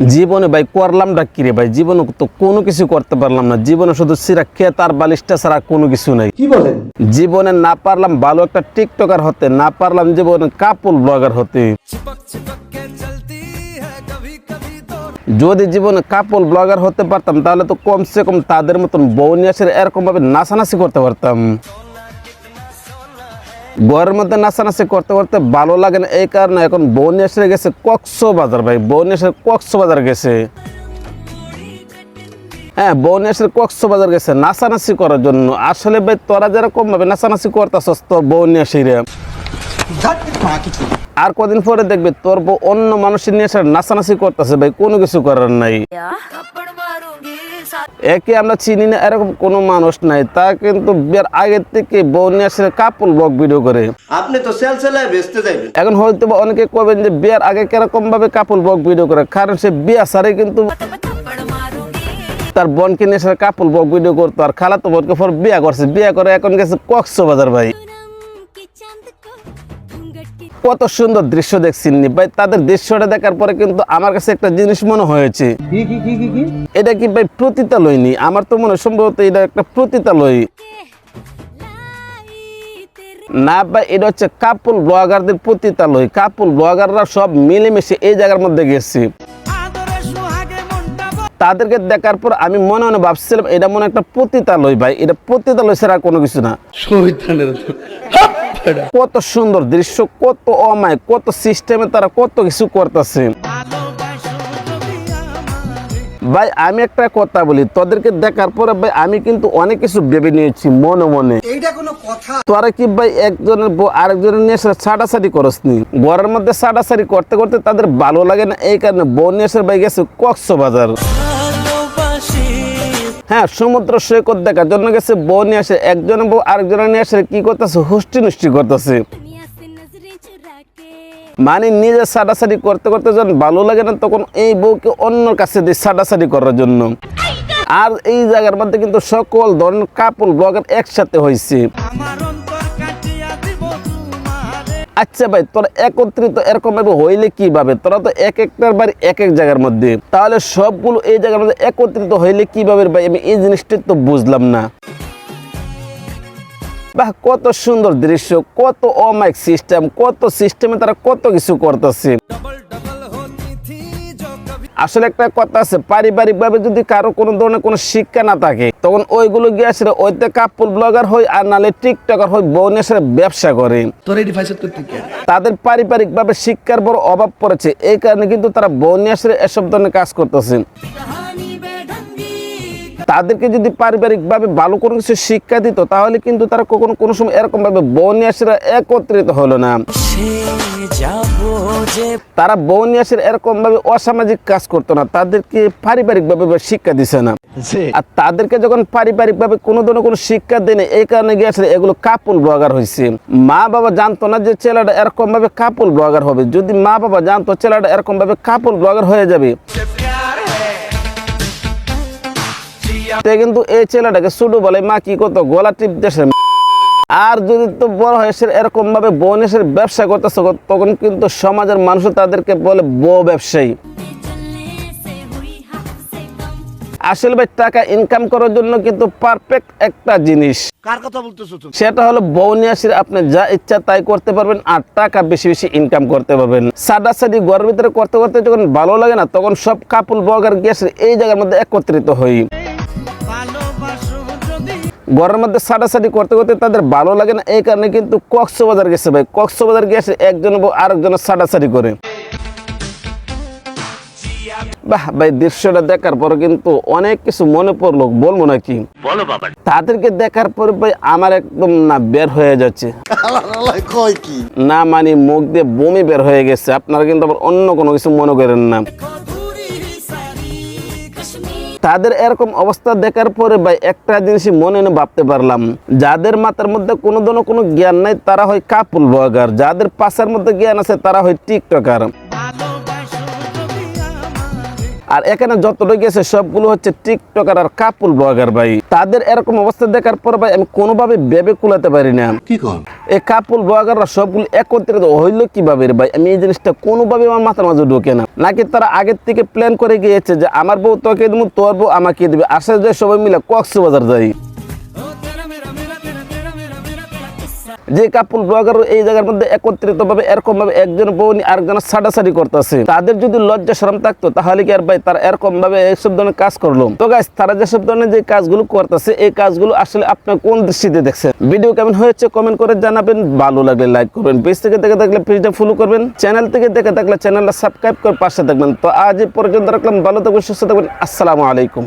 জীবনে ভাই করলাম ডাকি রে ভাই? জীবনে তো কোনো কিছু করতে পারলাম না। জীবনে শুধু সিরা খেত আর বালিশটা ছাড়া কোনো কিছু নাই। কি বলেন? জীবনে না পারলাম ভালো একটা টিকটকার হতে না পারলাম জীবনে কাপুল ব্লগার হতে। যদি জীবনে কাপল ব্লগার হতে পারতাম তাহলে তো কমসে কম তাদের মতন বউ নিয়ে এরকম ভাবে নাচানাচি করতে পারতাম। ঘরের মধ্যে নাচানাচি করতে করতে ভালো লাগে না, এই কারণে এখন বউ এসে গেছে কক্সবাজার ভাই বউ এসে কক্সবাজার গেছে। হ্যাঁ বনিয়াসের এসে কক্সবাজার গেছে নাচানাচি করার জন্য। আসলে ভাই, তোরা যেরকম ভাবে নাচানাচি করতেছস তোর বউ এসে রে আর কদিন পরে দেখবে তোর অন্য মানুষের নিয়ে নাচানাচি করতেছে ভাই, কোনো কিছু করার নাই। একে আমরা চিনি না এরকম কোনো মানুষ নাই। তা কিন্তু বিয়ের আগের থেকে বউ নিয়ে আসলে কাপড় ব্লগ ভিডিও করে। আপনি তো সেলসেলায় বেচতে যাবেন এখন হয়তো অনেকে কবেন যে বিয়ের আগে কীরকম ভাবে কাপড় বক ভিডিও করে কারণ সে বিয়া সারে কিন্তু তার বোনকে নিয়ে কাপড় বক ভিডিও করতো আর খালাতো বোনকে পর বিয়া করছে। বিয়া করে এখন গেছে কক্সবাজার ভাই। কত সুন্দর দৃশ্য দেখছি ভাই তাদের দৃশ্যটা দেখার পরে কিন্তু আমার কাছে একটা জিনিস মনে হয়েছে। এটা কি ভাই প্রতিতালয় নি? আমার তো মনে সম্ভবত এটা একটা প্রতিতালয়। না ভাই এটা হচ্ছে কাপল ব্লগারদের প্রতিতালয়। কাপল ব্লগাররা সব মিলেমিশে এই জায়গার মধ্যে গেছে। তাদেরকে দেখার পর আমি মনে মনে ভাবছিলাম এটা মনে একটা পতিতালয় ভাই। এটা পতিতালয় ছাড়া কোনো কিছু না। কত সুন্দর দৃশ্য কত অমায় কত সিস্টেমে তারা কত কিছু করতেছে। ভাই আমি একটা কথা বলি তোদেরকে দেখার পরে ভাই আমি কিন্তু অনেক কিছু ভেবে নিয়েছি মনে মনে। এইটা কোনো কথা। তোরা কি ভাই একজনের আরেকজনের নিয়ে এসে ছাটাছাটি করস নি ঘরের মধ্যে ছাটাছাটি করতে করতে তাদের ভালো লাগে না এই কারণে বউ নিয়ে এসে ভাই গেছে কক্সবাজার। হ্যাঁ সমুদ্র সৈকত দেখার জন্য গেছে বউ নিয়ে আসে, একজন বউ আরেকজন নিয়ে আসে, কি করতেছে? হুষ্টি নুষ্টি করতেছে। মানে নিজে সাডাসাডি করতে করতে যখন ভালো লাগে না, তখন এই বউকে অন্য কাছে দিই সাডাসাডি করার জন্য। আর এই জায়গার মধ্যে কিন্তু সকল ধরনের কাপড় ব্লগের একসাথে হয়েছে আচ্ছা ভাই, তোরা একত্রিত এরকম ভাবে হইলে কীভাবে? তোরা তো এক একটার বাড়ি এক এক জায়গার মধ্যে। তাহলে সবগুলো এই জায়গার মধ্যে একত্রিত হইলে কীভাবে ভাই? আমি এই জিনিসটা তো বুঝলাম না। বাহ, কত সুন্দর দৃশ্য, কত অমাইক সিস্টেম কত সিস্টেমে তারা কত কিছু করতেছে। আসলে একটা কথা আছে পারিবারিকভাবে যদি কারও কোনো ধরনের কোনো শিক্ষা না থাকে তখন ওইগুলো গিয়ে আসলে ওইতে কাপড় ব্লগার হয় আর নালে টিকটকার হয় বোন এসে ব্যবসা করে। তাদের পারিবারিকভাবে শিক্ষার বড় অভাব পড়েছে এই কারণে কিন্তু তারা বোন আসলে এসব ধরনের কাজ করতেছেন তাদেরকে যদি পারিবারিকভাবে ভালো কোনো কিছু শিক্ষা দিত তাহলে কিন্তু তারা কখনো কোনো সময় এরকমভাবে বন্যাসীরা একত্রিত হলো না। তারা বউনি আসলে এরকম ভাবে অসামাজিক কাজ করতো না। তাদেরকে পারিবারিক ভাবে শিক্ষা দিছে না। আর তাদেরকে যখন পারিবারিক ভাবে কোনো ধরনের কোনো শিক্ষা দেয় না, এই কারণে গিয়ে আসলে এগুলো কাপুল ব্লগার হয়েছে মা বাবা জানতো না যে ছেলেটা এরকম ভাবে কাপুল ব্লগার হবে। যদি মা বাবা জানতো ছেলেটা এরকম ভাবে কাপুল ব্লগার হয়ে যাবে কিন্তু এই ছেলেটাকে ছোট বলে মা কি করতো? গলা টিপ দেশে আর যদি তো বড় হয় সে এরকমভাবে এসে ব্যবসা করতেছে তখন কিন্তু সমাজের মানুষ তাদেরকে বলে বো ব্যবসায়ী। আসল ভাই টাকা ইনকাম করার জন্য কিন্তু পারফেক্ট একটা জিনিস। কার কথা বলতেছো তুমি? সেটা হলো বৌনিয়াসির আপনি যা ইচ্ছা তাই করতে পারবেন আর টাকা বেশি বেশি ইনকাম করতে পারবেন। সাদা সাদি ঘরের ভিতরে করতে করতে যখন ভালো লাগে না তখন সব কাপুল বগার গ্যাসের এই জায়গার মধ্যে একত্রিত হয় ঘরের মধ্যে সাটাসাটি করতে করতে তাদের ভালো লাগে না এই কারণে কিন্তু কক্সবাজার গেছে ভাই। কক্সবাজার গেছে একজন বউ আরেকজনের সাটাসাটি করে। বাহ ভাই দৃশ্যটা দেখার পরে কিন্তু অনেক কিছু মনে পড়ল বলব নাকি? বলো বাবা। তাদেরকে দেখার পর ভাই আমার একদম না বের হয়ে যাচ্ছে। না মানে মুখ দিয়ে বমি বের হয়ে গেছে আপনারা কিন্তু আবার অন্য কোনো কিছু মনে করেন না। তাদের এরকম অবস্থা দেখার পরে ভাই একটা জিনিসই মনে মনে ভাবতে পারলাম। যাদের মাথার মধ্যে কোনো ধরনের কোনো জ্ঞান নাই, তারা হয় কাপুল ব্লগার। যাদের পাশের মধ্যে জ্ঞান আছে, তারা হয় টিকটকার। আর এখানে যতটা গেছে সবগুলো হচ্ছে টিকটকার আর কাপুল ব্লগার ভাই। তাদের এরকম অবস্থা দেখার পর ভাই আমি কোনোভাবে ভেবে কুলাতে পারি না। এই কাপুল ব্লগাররা সবগুলো একত্রিত হইল কীভাবে ভাই? আমি এই জিনিসটা কোনোভাবে আমার মাথার মাঝে ঢোকে না। নাকি তারা আগের থেকে প্ল্যান করে গিয়েছে যে আমার বউ তোকে দেবো তোর বউ আমাকে দেবে। আসে যে সবাই মিলে কক্সবাজার যাই। যে কাপুল ব্লগার এই জায়গার মধ্যে একত্রিত ভাবে এরকম ভাবে একজন বউ নিয়ে আরেকজন ছাড়াছাড়ি করতেছে। তাদের যদি লজ্জা শরম থাকতো, তাহলে কি আর ভাই তারা এরকম ভাবে এইসব ধরনের কাজ করল? তো গাইস তারা যেসব ধরনের যে কাজগুলো করতেছে, এই কাজগুলো আসলে আপনার কোন দৃষ্টিতে দেখছেন? ভিডিও কেমন হয়েছে কমেন্ট করে জানাবেন। ভালো লাগলে লাইক করবেন। পেজ থেকে দেখে থাকলে পেজটা ফলো করবেন। চ্যানেল থেকে দেখে থাকলে চ্যানেলটা সাবস্ক্রাইব করে পাশে থাকবেন। তো আজ পর্যন্ত রাখলাম। ভালো থাকবেন, সুস্থ থাকবেন। আসসালামু আলাইকুম।